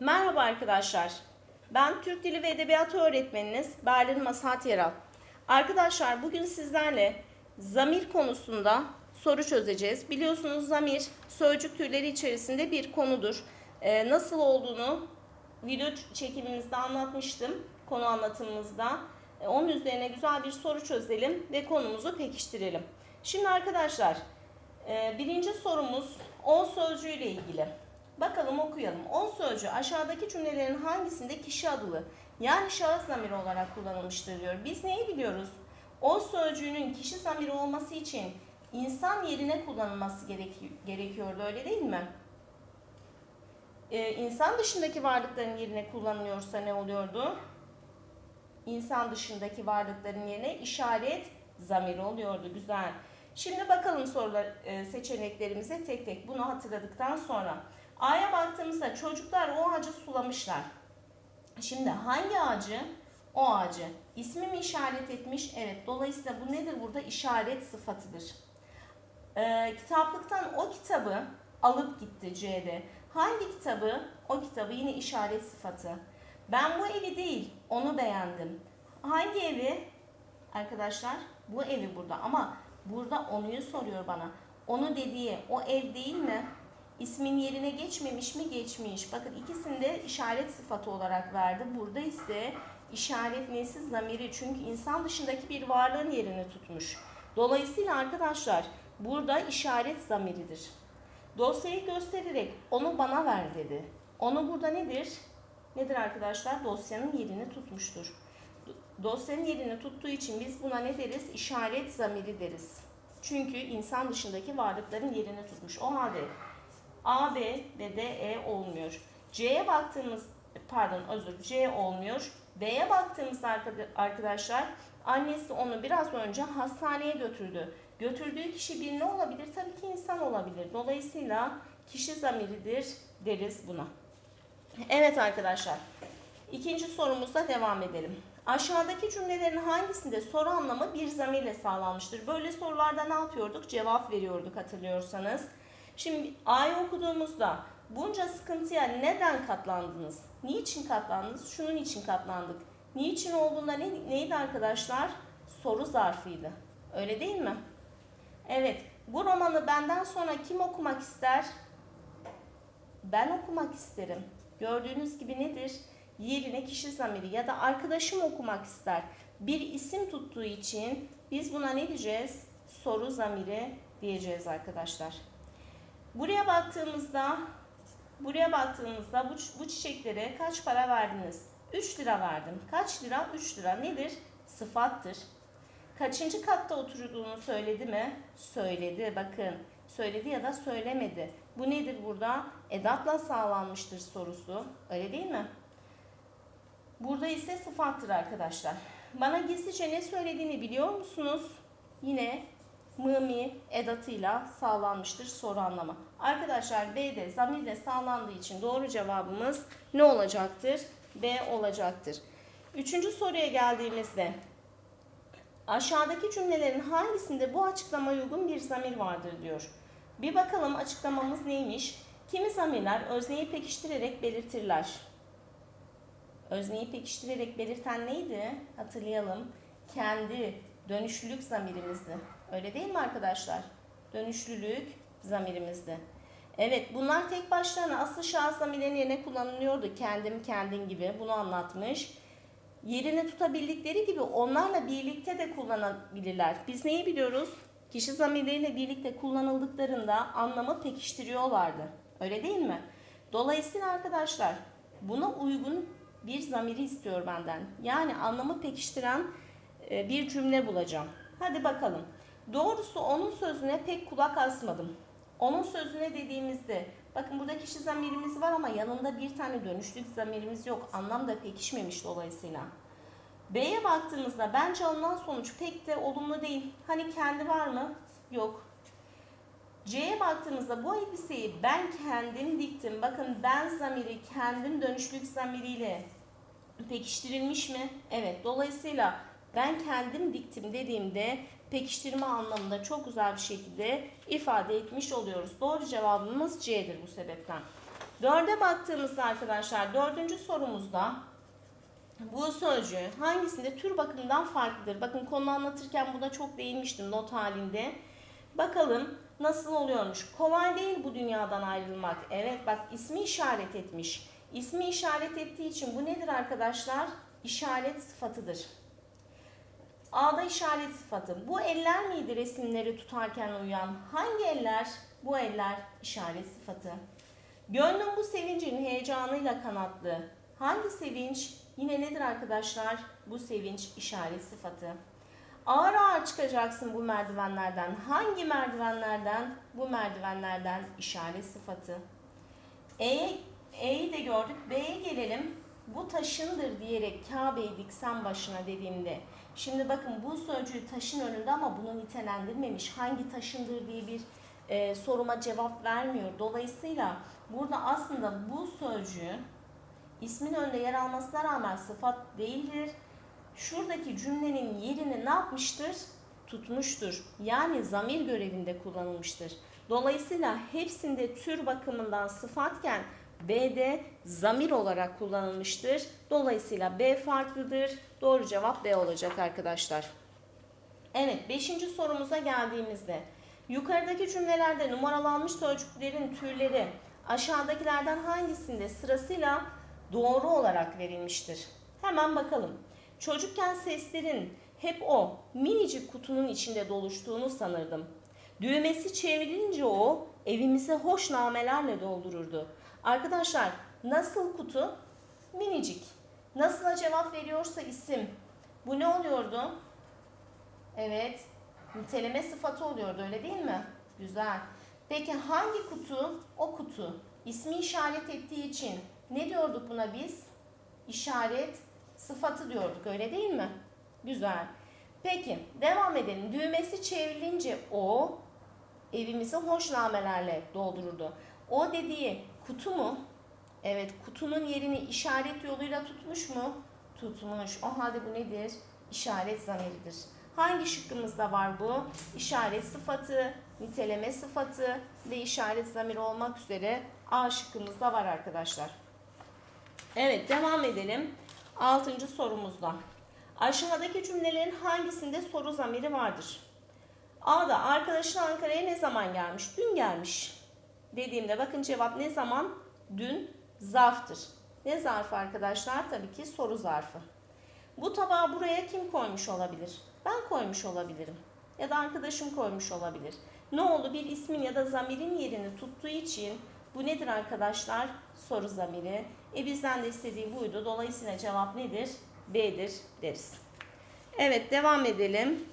Merhaba arkadaşlar. Ben Türk Dili ve Edebiyatı öğretmeniniz Berlin Masat Yeral. Arkadaşlar bugün sizlerle zamir konusunda soru çözeceğiz. Biliyorsunuz zamir sözcük türleri içerisinde bir konudur. Ee, nasıl olduğunu video çekimimizde anlatmıştım. Konu anlatımımızda. Ee, onun üzerine güzel bir soru çözelim ve konumuzu pekiştirelim. Şimdi arkadaşlar e, birinci sorumuz on sözcüğüyle ilgili. Bakalım okuyalım. On sözcüğü aşağıdaki cümlelerin hangisinde kişi adılı yani şahıs zamiri olarak kullanılmıştır diyor. Biz neyi biliyoruz? O sözcüğünün kişi zamiri olması için insan yerine kullanılması gereki- gerekiyordu öyle değil mi? Ee, insan dışındaki varlıkların yerine kullanılıyorsa ne oluyordu? İnsan dışındaki varlıkların yerine işaret zamiri oluyordu. Güzel. Şimdi bakalım sorular e, seçeneklerimize tek tek bunu hatırladıktan sonra. A'ya baktığımızda çocuklar o ağacı sulamışlar. Şimdi hangi ağacı? O ağacı. İsmi mi işaret etmiş? Evet. Dolayısıyla bu nedir burada? İşaret sıfatıdır. Ee, kitaplıktan o kitabı alıp gitti C'de. Hangi kitabı? O kitabı yine işaret sıfatı. Ben bu evi değil, onu beğendim. Hangi evi? Arkadaşlar bu evi burada ama burada onuyu soruyor bana. Onu dediği o ev değil mi? İsmin yerine geçmemiş mi? Geçmiş. Bakın ikisini de işaret sıfatı olarak verdi. Burada ise işaret nesi zamiri. Çünkü insan dışındaki bir varlığın yerini tutmuş. Dolayısıyla arkadaşlar burada işaret zamiridir. Dosyayı göstererek onu bana ver dedi. Onu burada nedir? Nedir arkadaşlar? Dosyanın yerini tutmuştur. Do- Dosyanın yerini tuttuğu için biz buna ne deriz? İşaret zamiri deriz. Çünkü insan dışındaki varlıkların yerini tutmuş. O halde A, B ve D, E olmuyor. C'ye baktığımız, pardon özür C olmuyor. B'ye baktığımızda arkada- arkadaşlar annesi onu biraz önce hastaneye götürdü. Götürdüğü kişi bir ne olabilir? Tabii ki insan olabilir. Dolayısıyla kişi zamiridir deriz buna. Evet arkadaşlar. İkinci sorumuzla devam edelim. Aşağıdaki cümlelerin hangisinde soru anlamı bir zamirle sağlanmıştır? Böyle sorularda ne yapıyorduk? Cevap veriyorduk hatırlıyorsanız. Şimdi A'yı okuduğumuzda bunca sıkıntıya neden katlandınız? Niçin katlandınız? Şunun için katlandık. Niçin olduğunda ne, neydi arkadaşlar? Soru zarfıydı. Öyle değil mi? Evet. Bu romanı benden sonra kim okumak ister? Ben okumak isterim. Gördüğünüz gibi nedir? Yerine kişi zamiri ya da arkadaşım okumak ister. Bir isim tuttuğu için biz buna ne diyeceğiz? Soru zamiri diyeceğiz arkadaşlar. Buraya baktığımızda buraya baktığımızda bu, bu çiçeklere kaç para verdiniz? 3 lira verdim. Kaç lira? 3 lira. Nedir? Sıfattır. Kaçıncı katta oturduğunu söyledi mi? Söyledi. Bakın. Söyledi ya da söylemedi. Bu nedir burada? Edatla sağlanmıştır sorusu. Öyle değil mi? Burada ise sıfattır arkadaşlar. Bana gizlice ne söylediğini biliyor musunuz? Yine mı mi edatıyla sağlanmıştır soru anlamı. Arkadaşlar B'de zamirle sağlandığı için doğru cevabımız ne olacaktır? B olacaktır. Üçüncü soruya geldiğimizde aşağıdaki cümlelerin hangisinde bu açıklamaya uygun bir zamir vardır diyor. Bir bakalım açıklamamız neymiş? Kimi zamirler özneyi pekiştirerek belirtirler. Özneyi pekiştirerek belirten neydi? Hatırlayalım. Kendi dönüşlülük zamirimizdi. Öyle değil mi arkadaşlar? Dönüşlülük zamirimizdi. Evet bunlar tek başlarına asıl şahıs zamirlerinin yerine kullanılıyordu. Kendim kendin gibi bunu anlatmış. Yerini tutabildikleri gibi onlarla birlikte de kullanabilirler. Biz neyi biliyoruz? Kişi zamirleriyle birlikte kullanıldıklarında anlamı pekiştiriyorlardı. Öyle değil mi? Dolayısıyla arkadaşlar buna uygun bir zamiri istiyor benden. Yani anlamı pekiştiren e, bir cümle bulacağım. Hadi bakalım. Doğrusu onun sözüne pek kulak asmadım. Onun sözüne dediğimizde bakın burada kişi zamirimiz var ama yanında bir tane dönüşlük zamirimiz yok. Anlam da pekişmemiş dolayısıyla. B'ye baktığımızda bence alınan sonuç pek de olumlu değil. Hani kendi var mı? Yok. C'ye baktığımızda bu elbiseyi ben kendim diktim. Bakın ben zamiri kendim dönüşlük zamiriyle pekiştirilmiş mi? Evet. Dolayısıyla ben kendim diktim dediğimde pekiştirme anlamında çok güzel bir şekilde ifade etmiş oluyoruz. Doğru cevabımız C'dir bu sebepten. Dörde baktığımızda arkadaşlar dördüncü sorumuzda bu sözcüğü hangisinde tür bakımından farklıdır? Bakın konu anlatırken buna çok değinmiştim not halinde. Bakalım nasıl oluyormuş. Kolay değil bu dünyadan ayrılmak. Evet bak ismi işaret etmiş. İsmi işaret ettiği için bu nedir arkadaşlar? İşaret sıfatıdır. A'da işaret sıfatı. Bu eller miydi resimleri tutarken uyan? Hangi eller? Bu eller işaret sıfatı. Gönlüm bu sevincin heyecanıyla kanatlı. Hangi sevinç? Yine nedir arkadaşlar? Bu sevinç işaret sıfatı. Ağır ağır çıkacaksın bu merdivenlerden. Hangi merdivenlerden? Bu merdivenlerden işaret sıfatı. E, E'yi de gördük. B'ye gelelim. Bu taşındır diyerek Kabe'yi diksen başına dediğimde. Şimdi bakın bu sözcüğü taşın önünde ama bunu nitelendirmemiş. Hangi taşındır diye bir e, soruma cevap vermiyor. Dolayısıyla burada aslında bu sözcüğü ismin önünde yer almasına rağmen sıfat değildir. Şuradaki cümlenin yerini ne yapmıştır? Tutmuştur. Yani zamir görevinde kullanılmıştır. Dolayısıyla hepsinde tür bakımından sıfatken B'de zamir olarak kullanılmıştır. Dolayısıyla B farklıdır. Doğru cevap B olacak arkadaşlar. Evet, beşinci sorumuza geldiğimizde yukarıdaki cümlelerde numaralanmış sözcüklerin türleri aşağıdakilerden hangisinde sırasıyla doğru olarak verilmiştir? Hemen bakalım. Çocukken seslerin hep o minicik kutunun içinde doluştuğunu sanırdım. Düğmesi çevrilince o evimizi hoş namelerle doldururdu. Arkadaşlar nasıl kutu? Minicik. Nasıl'a cevap veriyorsa isim. Bu ne oluyordu? Evet. Niteleme sıfatı oluyordu öyle değil mi? Güzel. Peki hangi kutu? O kutu. İsmi işaret ettiği için ne diyorduk buna biz? İşaret sıfatı diyorduk öyle değil mi? Güzel. Peki devam edelim. Düğmesi çevrilince o evimizi hoş namelerle doldururdu. O dediği kutu mu? Evet kutunun yerini işaret yoluyla tutmuş mu? Tutmuş. O halde bu nedir? İşaret zamiridir. Hangi şıkkımızda var bu? İşaret sıfatı, niteleme sıfatı ve işaret zamiri olmak üzere A şıkkımızda var arkadaşlar. Evet devam edelim. Altıncı sorumuzda. Aşağıdaki cümlelerin hangisinde soru zamiri vardır? A'da arkadaşın Ankara'ya ne zaman gelmiş? Dün gelmiş. Dediğimde bakın cevap ne zaman? Dün zarftır. Ne zarfı arkadaşlar? Tabii ki soru zarfı. Bu tabağı buraya kim koymuş olabilir? Ben koymuş olabilirim. Ya da arkadaşım koymuş olabilir. Ne oldu? Bir ismin ya da zamirin yerini tuttuğu için bu nedir arkadaşlar? Soru zamiri. E bizden de istediği buydu. Dolayısıyla cevap nedir? B'dir deriz. Evet devam edelim.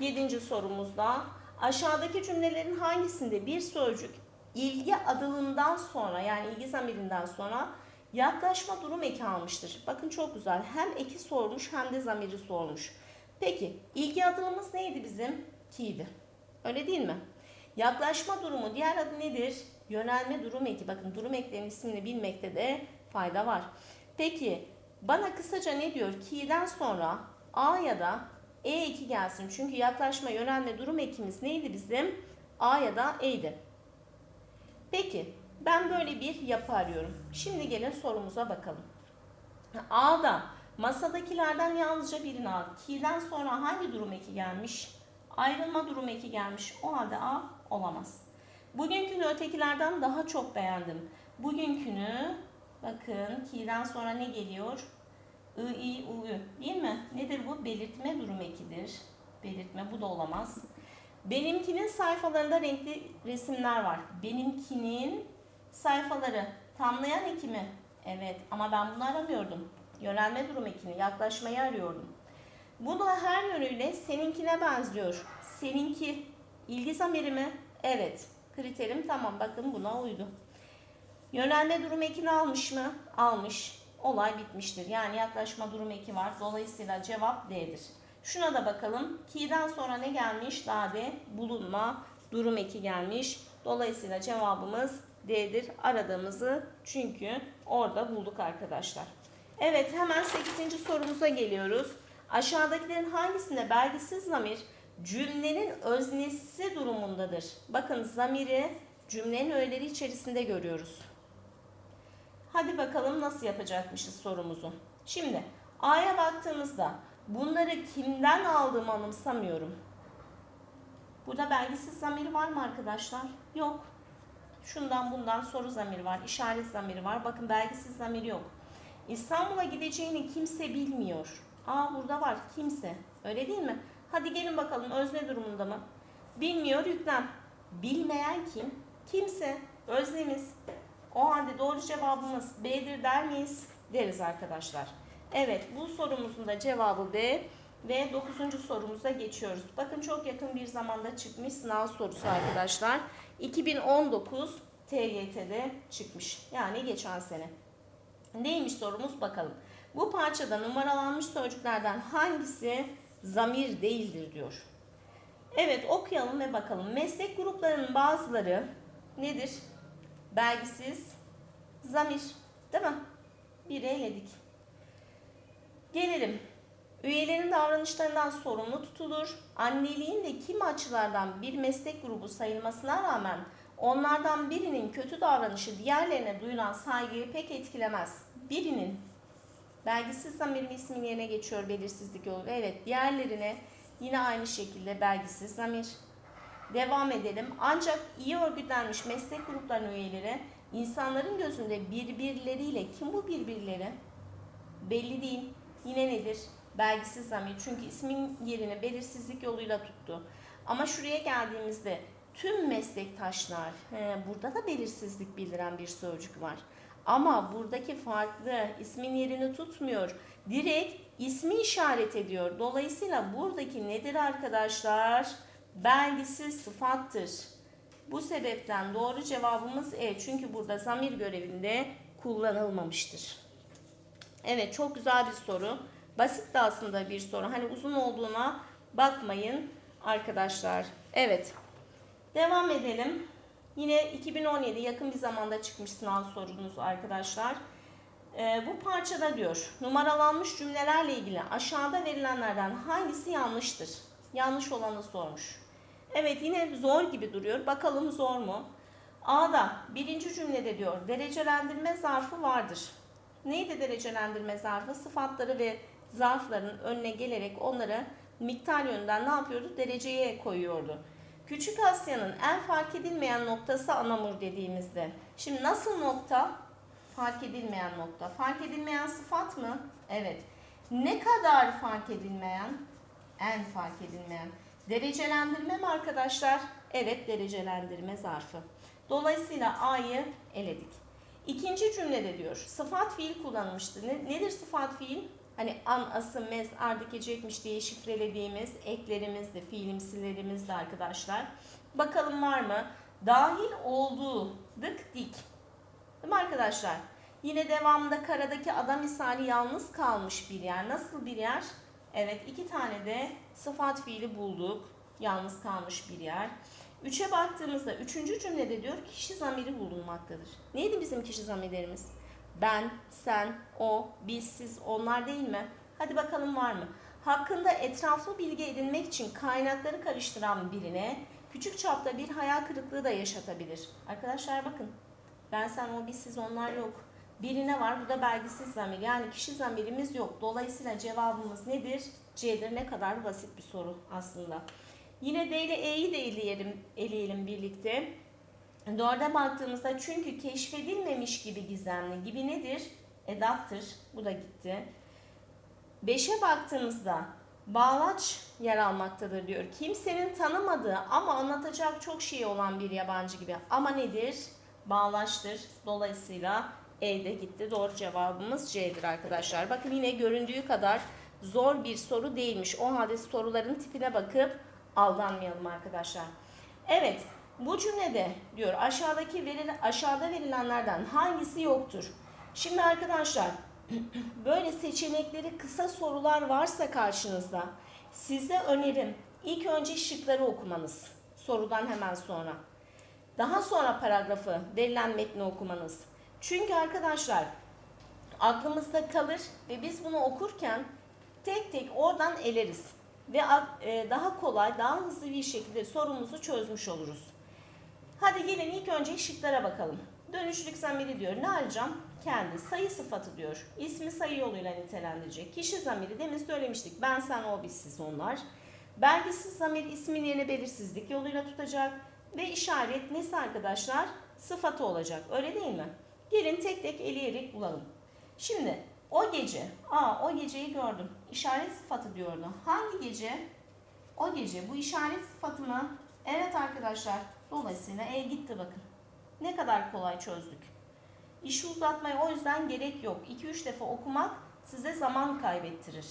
Yedinci sorumuzda aşağıdaki cümlelerin hangisinde bir sözcük ilgi adılından sonra yani ilgi zamirinden sonra yaklaşma durum eki almıştır. Bakın çok güzel. Hem eki sormuş hem de zamiri sormuş. Peki ilgi adılımız neydi bizim? Ki'ydi. Öyle değil mi? Yaklaşma durumu diğer adı nedir? Yönelme durum eki. Bakın durum eklerinin ismini bilmekte de fayda var. Peki bana kısaca ne diyor? Ki'den sonra A ya da E2 gelsin. Çünkü yaklaşma, yönelme durum ekimiz neydi bizim? A ya da E'ydi. Peki ben böyle bir yapı arıyorum. Şimdi gelin sorumuza bakalım. A'da masadakilerden yalnızca birini al. Ki'den sonra hangi durum eki gelmiş? Ayrılma durum eki gelmiş. O halde A olamaz. Bugünkünü ötekilerden daha çok beğendim. Bugünkünü bakın ki'den sonra ne geliyor? I, I, U. Değil mi? Nedir bu? Belirtme durum ekidir. Belirtme bu da olamaz. Benimkinin sayfalarında renkli resimler var. Benimkinin sayfaları tamlayan eki mi? Evet ama ben bunu aramıyordum. Yönelme durum ekini, yaklaşmayı arıyordum. Bu da her yönüyle seninkine benziyor. Seninki ilgi zamiri mi? Evet. Kriterim tamam bakın buna uydu. Yönelme durum ekini almış mı? Almış. Olay bitmiştir. Yani yaklaşma durum eki var. Dolayısıyla cevap D'dir. Şuna da bakalım. Ki'den sonra ne gelmiş? Dade bulunma durum eki gelmiş. Dolayısıyla cevabımız D'dir. Aradığımızı çünkü orada bulduk arkadaşlar. Evet hemen 8. sorumuza geliyoruz. Aşağıdakilerin hangisinde belgisiz zamir cümlenin öznesi durumundadır? Bakın zamiri cümlenin öğeleri içerisinde görüyoruz. Hadi bakalım nasıl yapacakmışız sorumuzu. Şimdi A'ya baktığımızda bunları kimden aldığımı anımsamıyorum. Burada belgisiz zamiri var mı arkadaşlar? Yok. Şundan bundan soru zamiri var, işaret zamiri var. Bakın belgisiz zamiri yok. İstanbul'a gideceğini kimse bilmiyor. Aa burada var kimse. Öyle değil mi? Hadi gelin bakalım özne durumunda mı? Bilmiyor yüklem. Bilmeyen kim? Kimse. Öznemiz. O halde doğru cevabımız B'dir der miyiz? Deriz arkadaşlar. Evet bu sorumuzun da cevabı B ve 9. sorumuza geçiyoruz. Bakın çok yakın bir zamanda çıkmış sınav sorusu arkadaşlar. 2019 TYT'de çıkmış. Yani geçen sene. Neymiş sorumuz bakalım. Bu parçada numaralanmış sözcüklerden hangisi zamir değildir diyor. Evet okuyalım ve bakalım. Meslek gruplarının bazıları nedir? Belgisiz, zamir. Değil mi? Bir eledik. Gelelim. Üyelerin davranışlarından sorumlu tutulur. Anneliğin de kim açılardan bir meslek grubu sayılmasına rağmen onlardan birinin kötü davranışı diğerlerine duyulan saygıyı pek etkilemez. Birinin belgisiz zamirin ismin yerine geçiyor belirsizlik yolu. Evet diğerlerine yine aynı şekilde belgisiz zamir. Devam edelim. Ancak iyi örgütlenmiş meslek gruplarının üyeleri insanların gözünde birbirleriyle kim bu birbirleri? Belli değil. Yine nedir? Belgisiz zamir. Çünkü ismin yerini belirsizlik yoluyla tuttu. Ama şuraya geldiğimizde tüm meslektaşlar, he, burada da belirsizlik bildiren bir sözcük var. Ama buradaki farklı ismin yerini tutmuyor. Direkt ismi işaret ediyor. Dolayısıyla buradaki nedir arkadaşlar? Belgisiz sıfattır. Bu sebepten doğru cevabımız E. Çünkü burada zamir görevinde kullanılmamıştır. Evet çok güzel bir soru. Basit de aslında bir soru. Hani uzun olduğuna bakmayın arkadaşlar. Evet. Devam edelim. Yine 2017 yakın bir zamanda çıkmış sınav sorunuz arkadaşlar. Ee, bu parçada diyor numaralanmış cümlelerle ilgili aşağıda verilenlerden hangisi yanlıştır? Yanlış olanı sormuş. Evet yine zor gibi duruyor. Bakalım zor mu? A'da birinci cümlede diyor derecelendirme zarfı vardır. Neydi derecelendirme zarfı? Sıfatları ve zarfların önüne gelerek onları miktar yönünden ne yapıyordu? Dereceye koyuyordu. Küçük Asya'nın en fark edilmeyen noktası Anamur dediğimizde. Şimdi nasıl nokta? Fark edilmeyen nokta. Fark edilmeyen sıfat mı? Evet. Ne kadar fark edilmeyen? En fark edilmeyen. Derecelendirme mi arkadaşlar? Evet derecelendirme zarfı. Dolayısıyla A'yı eledik. İkinci cümlede diyor sıfat fiil kullanılmıştı. Ne, nedir sıfat fiil? Hani an, ası, mez, ardık, ecekmiş diye şifrelediğimiz eklerimiz de, fiilimsilerimiz de arkadaşlar. Bakalım var mı? Dahil olduğu dık dik. Değil mi arkadaşlar? Yine devamında karadaki adam misali yalnız kalmış bir yer. Nasıl bir yer? Evet iki tane de sıfat fiili bulduk. Yalnız kalmış bir yer. Üçe baktığımızda üçüncü cümlede diyor kişi zamiri bulunmaktadır. Neydi bizim kişi zamirlerimiz? Ben, sen, o, biz, siz, onlar değil mi? Hadi bakalım var mı? Hakkında etraflı bilgi edinmek için kaynakları karıştıran birine küçük çapta bir hayal kırıklığı da yaşatabilir. Arkadaşlar bakın. Ben, sen, o, biz, siz, onlar yok. Birine var. Bu da belgisiz zamir. Yani kişi zamirimiz yok. Dolayısıyla cevabımız nedir? C'dir. Ne kadar basit bir soru aslında. Yine D ile E'yi de eleyelim, eleyelim birlikte. Dörde baktığımızda çünkü keşfedilmemiş gibi gizemli gibi nedir? Edattır. Bu da gitti. Beşe baktığımızda bağlaç yer almaktadır diyor. Kimsenin tanımadığı ama anlatacak çok şey olan bir yabancı gibi. Ama nedir? Bağlaçtır. Dolayısıyla E'de gitti. Doğru cevabımız C'dir arkadaşlar. Bakın yine göründüğü kadar zor bir soru değilmiş. O halde soruların tipine bakıp aldanmayalım arkadaşlar. Evet, bu cümlede diyor aşağıdaki veril aşağıda verilenlerden hangisi yoktur? Şimdi arkadaşlar böyle seçenekleri kısa sorular varsa karşınızda size önerim ilk önce şıkları okumanız sorudan hemen sonra. Daha sonra paragrafı verilen metni okumanız. Çünkü arkadaşlar aklımızda kalır ve biz bunu okurken tek tek oradan eleriz ve e, daha kolay, daha hızlı bir şekilde sorumuzu çözmüş oluruz. Hadi gelin ilk önce şıklara bakalım. Dönüşlük zamiri diyor. Ne arayacağım? Kendi. Sayı sıfatı diyor. İsmi sayı yoluyla nitelendirecek. Kişi zamiri demin söylemiştik. Ben, sen, o, biz, siz, onlar. Belgisiz zamir ismin yerine belirsizlik yoluyla tutacak. Ve işaret nesi arkadaşlar? Sıfatı olacak. Öyle değil mi? Gelin tek tek eleyerek bulalım. Şimdi o gece, aa o geceyi gördüm. İşaret sıfatı diyordu. Hangi gece? O gece. Bu işaret sıfatı mı? Evet arkadaşlar. Dolayısıyla e gitti bakın. Ne kadar kolay çözdük. İşi uzatmaya o yüzden gerek yok. 2-3 defa okumak size zaman kaybettirir.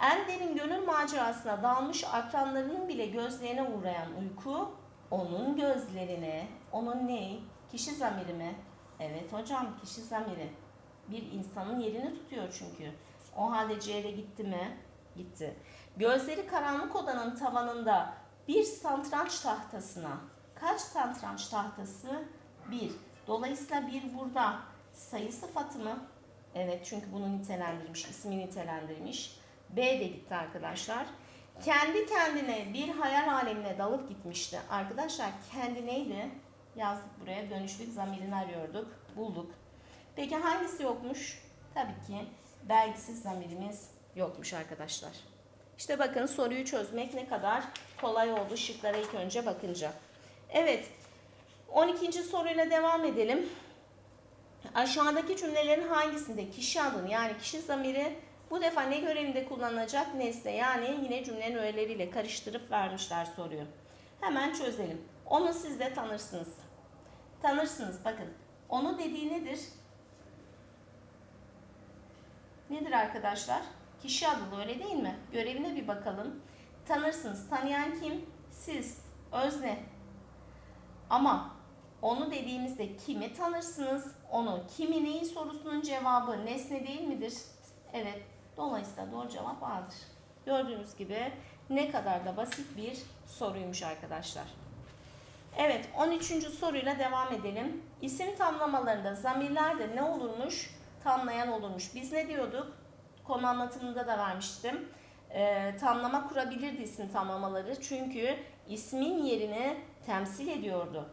En derin gönül macerasına dalmış akranlarının bile gözlerine uğrayan uyku, onun gözlerine, onun ne? Kişi zamiri mi? Evet hocam kişi zamiri. Bir insanın yerini tutuyor çünkü. O halde C'de gitti mi? Gitti. Gözleri karanlık odanın tavanında bir santranç tahtasına. Kaç santranç tahtası? Bir. Dolayısıyla bir burada sayı sıfatı mı? Evet çünkü bunu nitelendirmiş, ismi nitelendirmiş. B de gitti arkadaşlar. Kendi kendine bir hayal alemine dalıp gitmişti. Arkadaşlar kendi neydi? Yazdık buraya. Dönüşlük zamirini arıyorduk. Bulduk. Peki hangisi yokmuş? Tabii ki belgisiz zamirimiz yokmuş arkadaşlar. İşte bakın soruyu çözmek ne kadar kolay oldu şıklara ilk önce bakınca. Evet 12. soruyla devam edelim. Aşağıdaki cümlelerin hangisinde kişi adını yani kişi zamiri bu defa ne görevinde kullanılacak nesne yani yine cümlenin öğeleriyle karıştırıp vermişler soruyu. Hemen çözelim. Onu siz de tanırsınız. Tanırsınız bakın. Onu dediği nedir? Nedir arkadaşlar? Kişi adı öyle değil mi? Görevine bir bakalım. Tanırsınız. Tanıyan kim? Siz. Özne. Ama onu dediğimizde kimi tanırsınız? Onu kimi neyi sorusunun cevabı nesne değil midir? Evet. Dolayısıyla doğru cevap A'dır. Gördüğünüz gibi ne kadar da basit bir soruymuş arkadaşlar. Evet 13. soruyla devam edelim. İsim tamlamalarında zamirlerde ne olurmuş? Tamlayan olurmuş. Biz ne diyorduk? Konu anlatımında da vermiştim. Ee, tamlama kurabilirdi isim tamlamaları. Çünkü ismin yerini temsil ediyordu.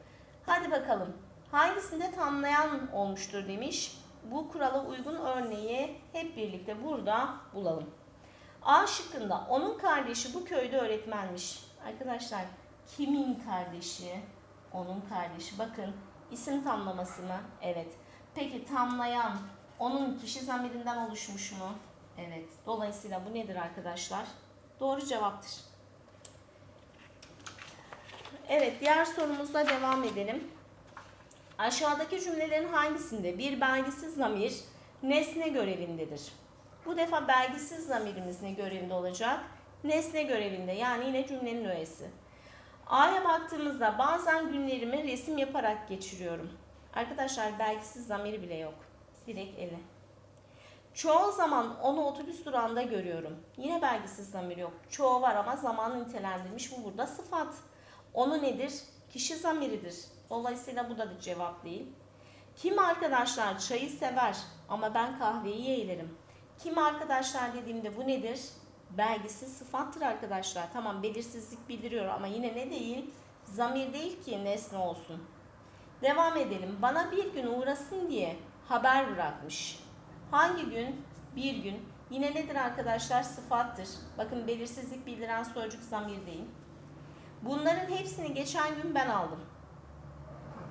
Hadi bakalım. Hangisinde tamlayan olmuştur demiş. Bu kurala uygun örneği hep birlikte burada bulalım. A şıkkında onun kardeşi bu köyde öğretmenmiş. Arkadaşlar kimin kardeşi? Onun kardeşi. Bakın isim tamlaması mı? Evet. Peki tamlayan onun kişi zamirinden oluşmuş mu? Evet. Dolayısıyla bu nedir arkadaşlar? Doğru cevaptır. Evet, diğer sorumuzla devam edelim. Aşağıdaki cümlelerin hangisinde bir belgisiz zamir nesne görevindedir? Bu defa belgisiz zamirimiz ne görevinde olacak? Nesne görevinde yani yine cümlenin öğesi. A'ya baktığımızda bazen günlerimi resim yaparak geçiriyorum. Arkadaşlar belgisiz zamiri bile yok. Direkt ele. Çoğu zaman onu otobüs durağında görüyorum. Yine belgisiz zamir yok. Çoğu var ama zamanı nitelendirmiş. Bu burada sıfat. Onu nedir? Kişi zamiridir. Dolayısıyla bu da bir cevap değil. Kim arkadaşlar çayı sever ama ben kahveyi yeğlerim. Kim arkadaşlar dediğimde bu nedir? Belgisiz sıfattır arkadaşlar. Tamam belirsizlik bildiriyor ama yine ne değil? Zamir değil ki nesne olsun. Devam edelim. Bana bir gün uğrasın diye haber bırakmış. Hangi gün? Bir gün. Yine nedir arkadaşlar? Sıfattır. Bakın belirsizlik bildiren sözcük zamir değil. Bunların hepsini geçen gün ben aldım.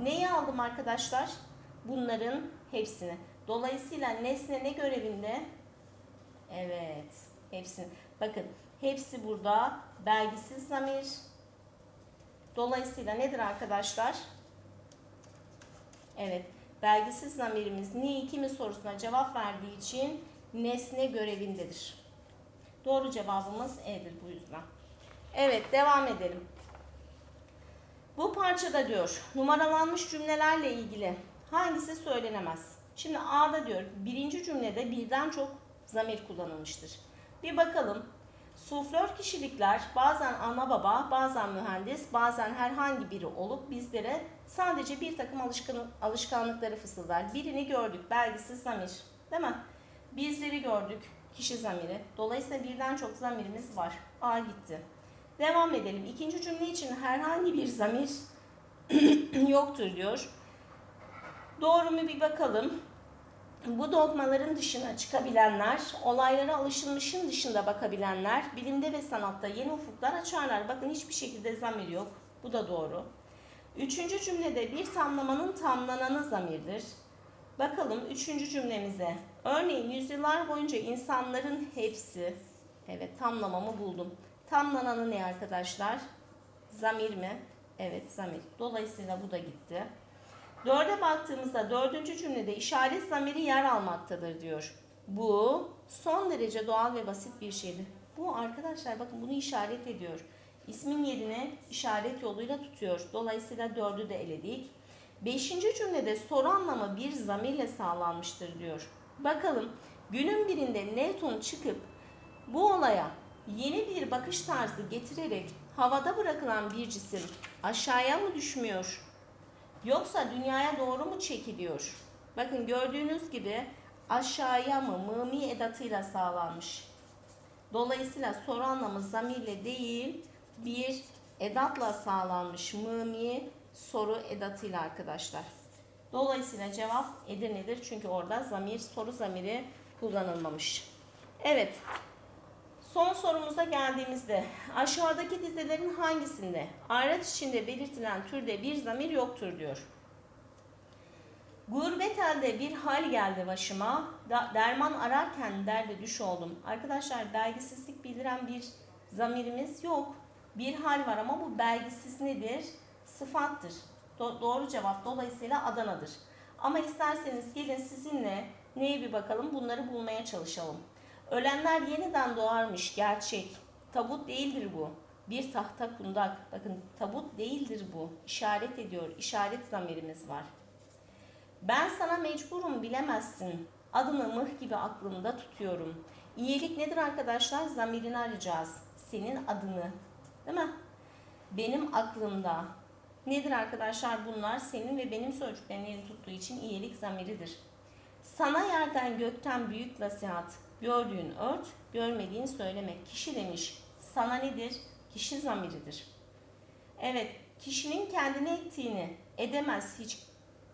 Neyi aldım arkadaşlar? Bunların hepsini. Dolayısıyla nesne ne görevinde? Evet. Hepsini. Bakın hepsi burada belgisiz zamir. Dolayısıyla nedir arkadaşlar? Evet. Belgisiz zamirimiz ni kimi sorusuna cevap verdiği için nesne görevindedir. Doğru cevabımız E'dir bu yüzden. Evet devam edelim. Bu parçada diyor numaralanmış cümlelerle ilgili hangisi söylenemez? Şimdi A'da diyor birinci cümlede birden çok zamir kullanılmıştır. Bir bakalım. Suflör kişilikler bazen ana baba, bazen mühendis, bazen herhangi biri olup bizlere sadece bir takım alışkan, alışkanlıkları fısıldar. Birini gördük, belgisiz zamir. Değil mi? Bizleri gördük, kişi zamiri. Dolayısıyla birden çok zamirimiz var. A gitti. Devam edelim. İkinci cümle için herhangi bir zamir yoktur diyor. Doğru mu bir bakalım. Bu dogmaların dışına çıkabilenler, olaylara alışılmışın dışında bakabilenler, bilimde ve sanatta yeni ufuklar açarlar. Bakın hiçbir şekilde zamir yok. Bu da doğru. Üçüncü cümlede bir tamlamanın tamlananı zamirdir. Bakalım üçüncü cümlemize. Örneğin yüzyıllar boyunca insanların hepsi, evet tamlamamı buldum. Tamlananı ne arkadaşlar? Zamir mi? Evet zamir. Dolayısıyla bu da gitti. Dörde baktığımızda dördüncü cümlede işaret zamiri yer almaktadır diyor. Bu son derece doğal ve basit bir şeydir. Bu arkadaşlar bakın bunu işaret ediyor. İsmin yerine işaret yoluyla tutuyor. Dolayısıyla dördü de eledik. Beşinci cümlede soru anlamı bir zamirle sağlanmıştır diyor. Bakalım günün birinde Newton çıkıp bu olaya yeni bir bakış tarzı getirerek havada bırakılan bir cisim aşağıya mı düşmüyor? Yoksa dünyaya doğru mu çekiliyor? Bakın gördüğünüz gibi aşağıya mı mımi edatıyla sağlanmış. Dolayısıyla soru anlamı zamirle değil bir edatla sağlanmış mımi soru edatıyla arkadaşlar. Dolayısıyla cevap Edirne'dir. Çünkü orada zamir, soru zamiri kullanılmamış. Evet. Son sorumuza geldiğimizde aşağıdaki dizelerin hangisinde araç içinde belirtilen türde bir zamir yoktur diyor. Gurbet elde bir hal geldi başıma. Da, derman ararken derde düş oldum. Arkadaşlar belgisizlik bildiren bir zamirimiz yok. Bir hal var ama bu belgisiz nedir? Sıfattır. Do- doğru cevap dolayısıyla Adana'dır. Ama isterseniz gelin sizinle neye bir bakalım bunları bulmaya çalışalım. Ölenler yeniden doğarmış gerçek. Tabut değildir bu. Bir tahta kundak. Bakın tabut değildir bu. İşaret ediyor. İşaret zamirimiz var. Ben sana mecburum bilemezsin. Adını mıh gibi aklımda tutuyorum. İyilik nedir arkadaşlar? Zamirini arayacağız. Senin adını. Değil mi? Benim aklımda. Nedir arkadaşlar bunlar? Senin ve benim sözcüklerin yerini tuttuğu için iyilik zamiridir. Sana yerden gökten büyük nasihat. Gördüğün ört, görmediğin söylemek. Kişi demiş. Sana nedir? Kişi zamiridir. Evet, kişinin kendine ettiğini edemez hiç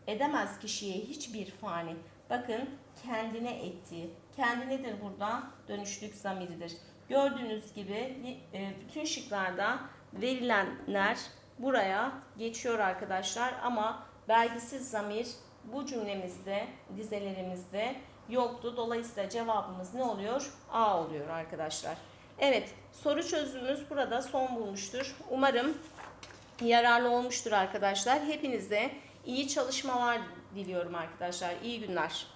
edemez kişiye hiçbir fani. Bakın kendine ettiği. Kendi nedir burada? Dönüşlük zamiridir. Gördüğünüz gibi e, bütün şıklarda verilenler buraya geçiyor arkadaşlar ama belgisiz zamir bu cümlemizde, dizelerimizde yoktu. Dolayısıyla cevabımız ne oluyor? A oluyor arkadaşlar. Evet, soru çözümümüz burada son bulmuştur. Umarım yararlı olmuştur arkadaşlar. Hepinize iyi çalışmalar diliyorum arkadaşlar. İyi günler.